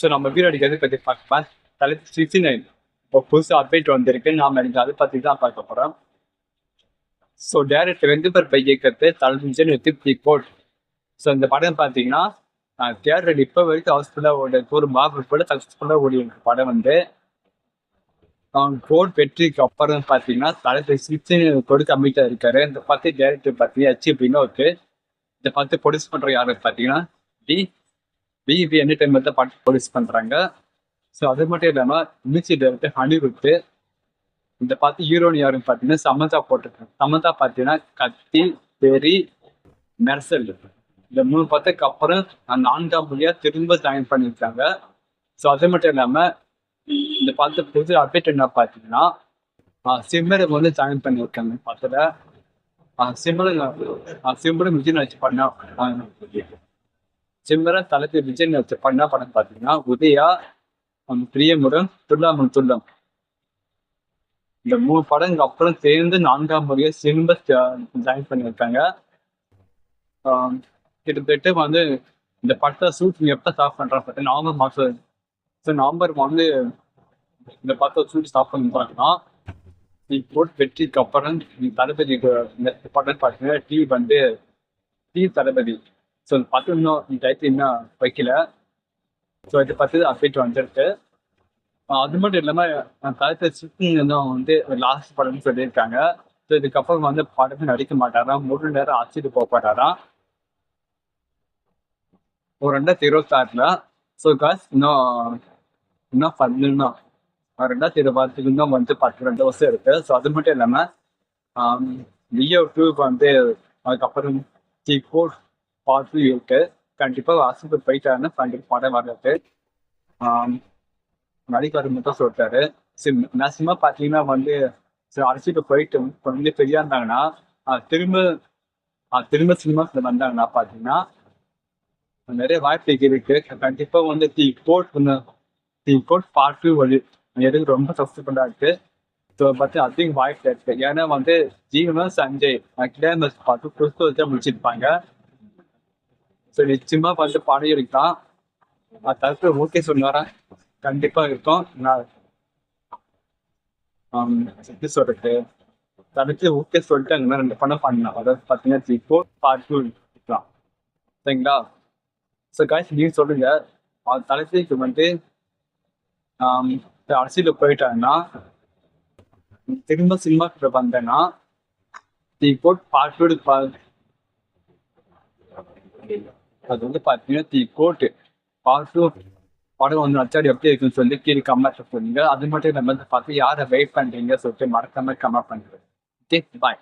So நம்ம video அடிக்கிறது பற்றி பார்க்கலாம். தலைப்பு சிக்ஸ்டி நைன் இப்போ புதுசாக அப்டேட் வந்திருக்கு. நாம் எனக்கு அதை பற்றி தான் பார்க்க போகிறோம் ஸோ டேரக்டர் ரெண்டு பேர் பை இயக்கிறது தலைஞ்சன் வித் கோட் ஸோ இந்த படம் பார்த்தீங்கன்னா தியேட்டர் இப்போ வரைக்கும் ஹவுஸ்ஃபுல்லாக ஓடி ஒரு மாபு கூட சக்ஸஸ்ஃபுல்லாக ஓடி படம் வந்து. கோட் வெற்றிக்கு அப்புறம் பார்த்தீங்கன்னா தலைப்பு சிக்ஸ்டின் கொடுக்க கம்மிட்டாக இருக்காரு. இந்த பத்து டேரக்டர் பார்த்தீங்கன்னா அச்சு அப்படின்னு இருக்கு. இந்த பார்த்து ப்ரொடியூஸ் பண்ணுற யாரு பார்த்தீங்கன்னா டி பிஇபி என்டர்டைன்மெண்ட் பாட்டு ப்ரொடியூஸ் பண்ணுறாங்க ஸோ அது மட்டும் இல்லாமல் மியூசிக் டைரக்டர் அனிருத்து இந்த பார்த்து ஹீரோயின் யாருன்னு பார்த்தீங்கன்னா சமந்தா போட்டிருக்காங்க. சமந்தா பார்த்தீங்கன்னா கத்தி பெரி மெர்சல். இந்த மூணு பத்துக்கு அப்புறம் நான்காம் மொழியாக திரும்ப ஜாயின் பண்ணியிருக்காங்க. ஸோ அது மட்டும் இல்லாமல் இந்த பார்த்து புது அப்டேட் என்ன பார்த்தீங்கன்னா சிம்மரை வந்து ஜாயின் பண்ணியிருக்காங்க படத்தில். சிம்மரை சிம்மரை விஜய் வச்சு பண்ண சிம்மரை தளபதி விஜய் வச்சு பண்ணா படம் பார்த்தீங்கன்னா உதயா பிரியமுடன் துல்லாமல் துல்லம் இந்த மூணு படங்கள் அப்புறம் சேர்ந்து நான்காம் முறையை சிம்ப ஜாயின் பண்ணியிருக்காங்க. கிட்டத்தட்ட வந்து இந்த படத்தை ஷூட்டிங் எப்போ ஸ்டாப் பண்ணுறாங்க பார்த்தீங்கன்னா நவம்பர் மாதம் ஸோ நவம்பர் வந்து இந்த படத்தை ஷூட் ஸ்டாப் பண்ணுறாங்கன்னா நீ போட்டு வெற்றிக்கு அப்புறம் நீ தளபதி இந்த படம் பார்த்தீங்கன்னா டிவி வந்து டி தளபதி. ஸோ பார்த்து இன்னும் இந்த டயத்து இன்னும் வைக்கல. ஸோ இதை பார்த்து அப்டேட் வந்துருக்கு அது மட்டும் இல்லாமல் கருத்தை இன்னும் வந்து லாஸ்ட் படம்னு சொல்லியிருக்காங்க. ஸோ இதுக்கப்புறம் வந்து படமே நடிக்க மாட்டாராம். மூணு நேரம் அழைச்சிட்டு போக மாட்டாராம். ஒரு ரெண்டாயிரத்தி இருபத்தாறுல. ஸோ காஸ் இன்னும் இன்னும் பண்ணணும் ரெண்டாயிரத்தி இருபத்துக்கு இன்னும் வந்து பத்து ரெண்டு வருஷம் இருக்கு. ஸோ அது மட்டும் இல்லாமல் லியோ டூ வந்து அதுக்கப்புறம் டி ஃபோர் பார்ட் இருக்கு. கண்டிப்பா வாசிப்பு போயிட்டாருன்னு கண்டிப்பாக படம் வர்றது. நடிகர் மட்டும் சொல்லிட்டாரு. சரி மேக்சிமம் பார்த்தீங்கன்னா வந்து சரி அரசியல் போயிட்டு கொஞ்சம் ஃப்ரீயா இருந்தாங்கன்னா திரும்ப திரும்ப சினிமா வந்தாங்கன்னா பார்த்தீங்கன்னா நிறைய வாய்ப்பு இருக்கு. கண்டிப்பாக வந்து the GOAT the GOAT part two வழி எதுக்கு ரொம்ப சக்சஸ்ஃபுல்லா இருக்கு. ஸோ பார்த்து அதிகம் வாய்ப்பு இருக்கு. ஏன்னா வந்து ஜீவனும் சஞ்சய் கிளேமஸ் பார்த்து புதுசு வச்சா முடிச்சிருப்பாங்க. ஸோ நிச்சயமா வந்து பணம் எடுக்கலாம். தரப்பு ஓகே சொன்னாரன் கண்டிப்பா இருக்கும். நான் எப்படி சொல்றது? தடுத்து ஓகே சொல்லிட்டு அங்கே ரெண்டு படம் பண்ணலாம் அதாவது பார்த்தீங்கன்னா த்ரீ ஃபோர் பார்ட் டூ இருக்கலாம் சரிங்களா? ஸோ காய்ச்சி நீங்கள் சொல்லுங்க. தலைப்புக்கு வந்து அரசியலில் போயிட்டாங்கன்னா திரும்ப சினிமா வந்தேன்னா த்ரீ ஃபோர் பார்ட் டூ அது வந்து பார்த்தீங்கன்னா தி கோட்டு பார்ட் டூ படம் வந்து அச்சாடி எப்படி இருக்குன்னு சொல்லி கீழே கமெண்ட் சொல்லுங்க அது மட்டும் நம்ம பார்த்து யாரை வெயிட் பண்ணுறீங்க சொல்லிட்டு மறக்காம கமெண்ட் பண்ணுறது ஓகே பாய்